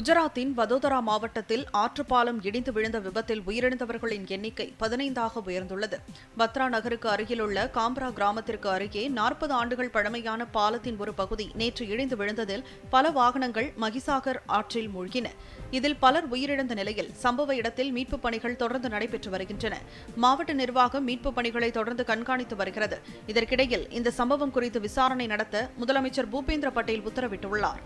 குஜராத்தின் வதோதரா மாவட்டத்தில் ஆற்றுப்பாலம் இடிந்து விழுந்த விபத்தில் உயிரிழந்தவர்களின் எண்ணிக்கை பதினைந்தாக உயர்ந்துள்ளது. பத்ரா நகருக்கு அருகிலுள்ள காம்ப்ரா கிராமத்திற்கு அருகே நாற்பது ஆண்டுகள் பழமையான பாலத்தின் ஒரு பகுதி நேற்று இடிந்து விழுந்ததில் பல வாகனங்கள் மகிசாகர் ஆற்றில் மூழ்கின. இதில் பலர் உயிரிழந்த நிலையில் சம்பவ இடத்தில் மீட்புப் பணிகள் தொடர்ந்து நடைபெற்று வருகின்றன. மாவட்ட நிர்வாகம் மீட்புப் பணிகளை தொடர்ந்து கண்காணித்து வருகிறது. இதற்கிடையில் இந்த சம்பவம் குறித்து விசாரணை நடத்த முதலமைச்சர் பூபேந்திர பட்டேல் உத்தரவிட்டுள்ளார்.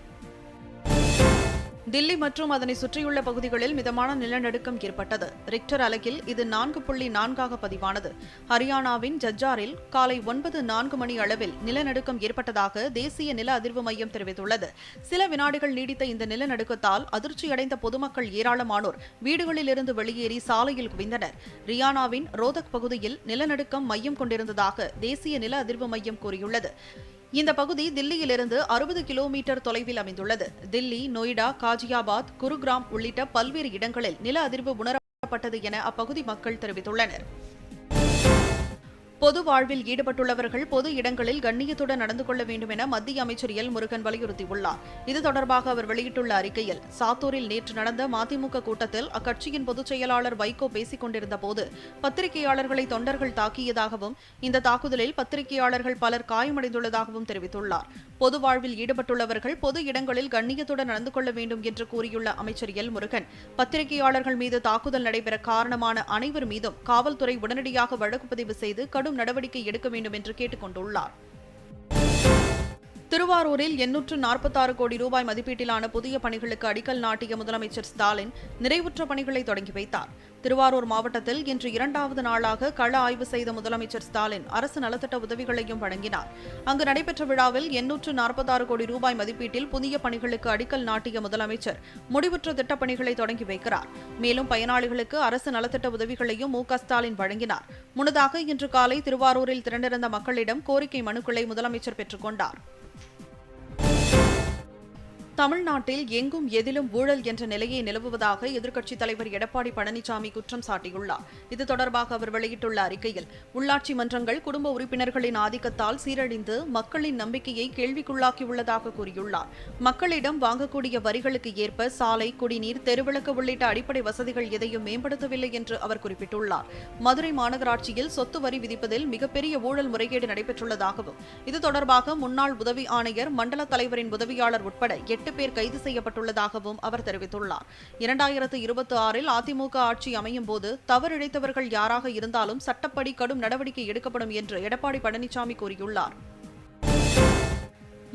தில்லி மற்றும் அதனை சுற்றியுள்ள பகுதிகளில் மிதமான நிலநடுக்கம் ஏற்பட்டது. ரிக்டர் அலகில் இது நான்கு புள்ளி நான்காக பதிவானது. ஹரியானாவின் ஜஜ்ஜாரில் காலை ஒன்பது நான்கு மணி அளவில் நிலநடுக்கம் ஏற்பட்டதாக தேசிய நில அதிர்வு மையம் தெரிவித்துள்ளது. சில வினாடிகள் நீடித்த இந்த நிலநடுக்கத்தால் அதிர்ச்சியடைந்த பொதுமக்கள் ஏராளமானோர் வீடுகளிலிருந்து வெளியேறி சாலையில் குவிந்தனர். ரியானாவின் ரோதக் பகுதியில் நிலநடுக்கம் மையம் கொண்டிருந்ததாக தேசிய நில அதிர்வு மையம் கூறியுள்ளது. இந்த பகுதி தில்லியிலிருந்து அறுபது கிலோமீட்டர் தொலைவில் அமைந்துள்ளது. தில்லி நொய்டா காஜியாபாத் குருகிராம் உள்ளிட்ட பல்வேறு இடங்களில் நில அதிர்வு உணரப்பட்டது என அப்பகுதி மக்கள் தெரிவித்துள்ளனர். பொது வாழ்வில் ஈடுபட்டுள்ளவர்கள் பொது இடங்களில் கண்ணியத்துடன் நடந்து கொள்ள வேண்டும் என மத்திய அமைச்சர் எல். முருகன் வலியுறுத்தியுள்ளார். இது தொடர்பாக அவர் வெளியிட்டுள்ள அறிக்கையில் சாத்தூரில் நேற்று நடந்த மதிமுக கூட்டத்தில் அக்கட்சியின் பொதுச் செயலாளர் வைகோ பேசிக் கொண்டிருந்த போது பத்திரிகையாளர்களை தொண்டர்கள் தாக்கியதாகவும் இந்த தாக்குதலில் பத்திரிகையாளர்கள் பலர் காயமடைந்துள்ளதாகவும் தெரிவித்துள்ளார். பொது வாழ்வில் ஈடுபட்டுள்ளவர்கள் பொது இடங்களில் கண்ணியத்துடன் நடந்து கொள்ள வேண்டும் என்று கூறியுள்ள அமைச்சர் எல். முருகன் பத்திரிகையாளர்கள் மீது தாக்குதல் நடைபெற காரணமான அனைவர் மீதும் காவல்துறை உடனடியாக வழக்கு பதிவு செய்து கடும் நடவடிக்கை எடுக்க வேண்டும் என்று கேட்டுக் கொண்டுள்ளார் திருவாரூரில் எண்ணூற்று நாற்பத்தாறு கோடி ரூபாய் மதிப்பீட்டிலான புதிய பணிகளுக்கு அடிக்கல் நாட்டிய முதலமைச்சர் ஸ்டாலின் நிறைவுற்ற பணிகளை தொடங்கி வைத்தார். திருவாரூர் மாவட்டத்தில் இன்று இரண்டாவது நாளாக கள ஆய்வு செய்த முதலமைச்சர் ஸ்டாலின் அரசு நலத்திட்ட உதவிகளையும் வழங்கினார். அங்கு நடைபெற்ற விழாவில் எண்ணூற்று நாற்பத்தாறு கோடி ரூபாய் மதிப்பீட்டில் புதிய பணிகளுக்கு அடிக்கல் நாட்டிய முதலமைச்சர் முடிவுற்ற திட்டப்பணிகளை தொடங்கி வைக்கிறார். மேலும் பயனாளிகளுக்கு அரசு நலத்திட்ட உதவிகளையும் மு க ஸ்டாலின் வழங்கினார். முன்னதாக இன்று காலை திருவாரூரில் திரண்டிருந்த மக்களிடம் கோரிக்கை மனுக்களை முதலமைச்சர் பெற்றுக் கொண்டார். தமிழ்நாட்டில் எங்கும் எதிலும் ஊழல் என்ற நிலையை நிலவுவதாக எதிர்க்கட்சித் தலைவர் எடப்பாடி பழனிசாமி குற்றம் சாட்டியுள்ளார். இது தொடர்பாக அவர் வெளியிட்டுள்ள அறிக்கையில் உள்ளாட்சி மன்றங்கள் குடும்ப உறுப்பினர்களின் ஆதிக்கத்தால் சீரழிந்து மக்களின் நம்பிக்கையை கேள்விக்குள்ளாக்கியுள்ளதாக கூறியுள்ளார். மக்களிடம் வாங்கக்கூடிய வரிகளுக்கு ஏற்ப சாலை குடிநீர் தெருவிளக்கு உள்ளிட்ட அடிப்படை வசதிகள் எதையும் மேம்படுத்தவில்லை என்று அவர் குறிப்பிட்டுள்ளார். மதுரை மாநகராட்சியில் சொத்து வரி விதிப்பதில் மிகப்பெரிய ஊழல் முறைகேடு நடைபெற்றுள்ளதாகவும் இது தொடர்பாக முன்னாள் உதவி ஆணையர் மண்டல தலைவரின் உதவியாளர் உட்பட எட்டு பேர் கைது செய்யப்பட்டுள்ளதாகவும் அவர் தெரிவித்துள்ளார். இரண்டாயிரத்து இருபத்தி ஆறில் அதிமுக ஆட்சி அமையும் போது தவறிழைத்தவர்கள் யாராக இருந்தாலும் சட்டப்படி கடும் நடவடிக்கை எடுக்கப்படும் என்று எடப்பாடி பழனிசாமி கூறியுள்ளார்.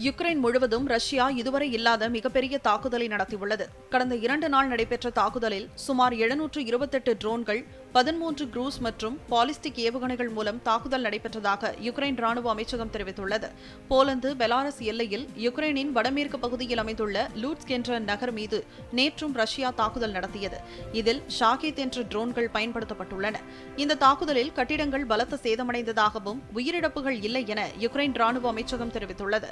யுக்ரைன் முழுவதும் ரஷ்யா இதுவரை இல்லாத மிகப்பெரிய தாக்குதலை நடத்தியுள்ளது. கடந்த இரண்டு நாள் நடைபெற்ற தாக்குதலில் சுமார் எழுநூற்று இருபத்தெட்டு ட்ரோன்கள் பதிமூன்று குரூஸ் மற்றும் பாலிஸ்டிக் ஏவுகணைகள் மூலம் தாக்குதல் நடைபெற்றதாக யுக்ரைன் ராணுவ அமைச்சகம் தெரிவித்துள்ளது. போலந்து பெலாரஸ் எல்லையில் யுக்ரைனின் வடமேற்கு பகுதியில் அமைந்துள்ள லூட்ஸ்க் என்ற நகர் மீது நேற்றும் ரஷ்யா தாக்குதல் நடத்தியது. இதில் ஷாகித் என்ற ட்ரோன்கள் பயன்படுத்தப்பட்டுள்ளன. இந்த தாக்குதலில் கட்டிடங்கள் பலத்த சேதமடைந்ததாகவும் உயிரிழப்புகள் இல்லை என யுக்ரைன் ராணுவ அமைச்சகம் தெரிவித்துள்ளது.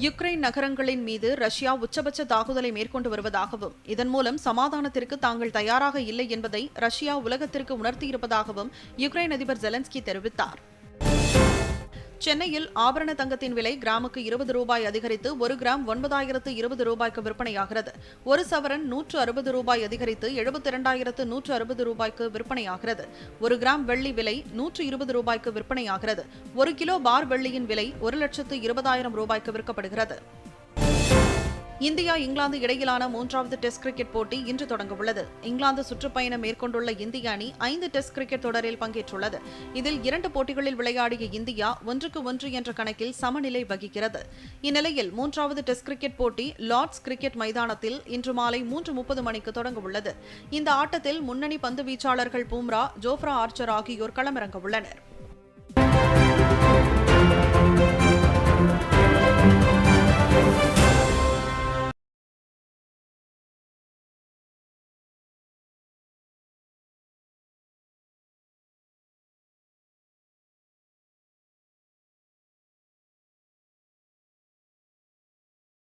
யுக்ரைன் நகரங்களின் மீது ரஷ்யா உச்சபட்ச தாக்குதலை மேற்கொண்டு வருவதாகவும் இதன் மூலம் சமாதானத்திற்கு தாங்கள் தயாராக இல்லை என்பதை ரஷ்யா உலகத்திற்கு உணர்த்தியிருப்பதாகவும் யுக்ரைன் அதிபர் ஜெலன்ஸ்கி தெரிவித்தார். சென்னையில் ஆபரண தங்கத்தின் விலை கிராமுக்கு இருபது ரூபாய் அதிகரித்து ஒரு கிராம் ஒன்பதாயிரத்து இருபது ரூபாய்க்கு விற்பனையாகிறது. ஒரு சவரன் நூற்று அறுபது ரூபாய் அதிகரித்து எழுபத்தி இரண்டாயிரத்து நூற்று அறுபது ரூபாய்க்கு விற்பனையாகிறது. ஒரு கிராம் வெள்ளி விலை நூற்று இருபது ரூபாய்க்கு விற்பனையாகிறது. ஒரு கிலோ பார் வெள்ளியின் விலை ஒரு லட்சத்து இருபதாயிரம் ரூபாய்க்கு விற்கப்படுகிறது. இந்தியா இங்கிலாந்து இடையிலான மூன்றாவது டெஸ்ட் கிரிக்கெட் போட்டி இன்று தொடங்கவுள்ளது. இங்கிலாந்து சுற்றுப்பயணம் மேற்கொண்டுள்ள இந்திய அணி ஐந்து டெஸ்ட் கிரிக்கெட் தொடரில் பங்கேற்றுள்ளது. இதில் இரண்டு போட்டிகளில் விளையாடிய இந்தியா ஒன்றுக்கு ஒன்று என்ற கணக்கில் சமநிலை வகிக்கிறது. இந்நிலையில் மூன்றாவது டெஸ்ட் கிரிக்கெட் போட்டி லார்ட்ஸ் கிரிக்கெட் மைதானத்தில் இன்று மாலை மூன்று முப்பது மணிக்கு தொடங்கவுள்ளது. இந்த ஆட்டத்தில் முன்னணி பந்து வீச்சாளர்கள் பூம்ரா ஜோஃப்ரா ஆர்ச்சர் ஆகியோர் களமிறங்கவுள்ளனர்.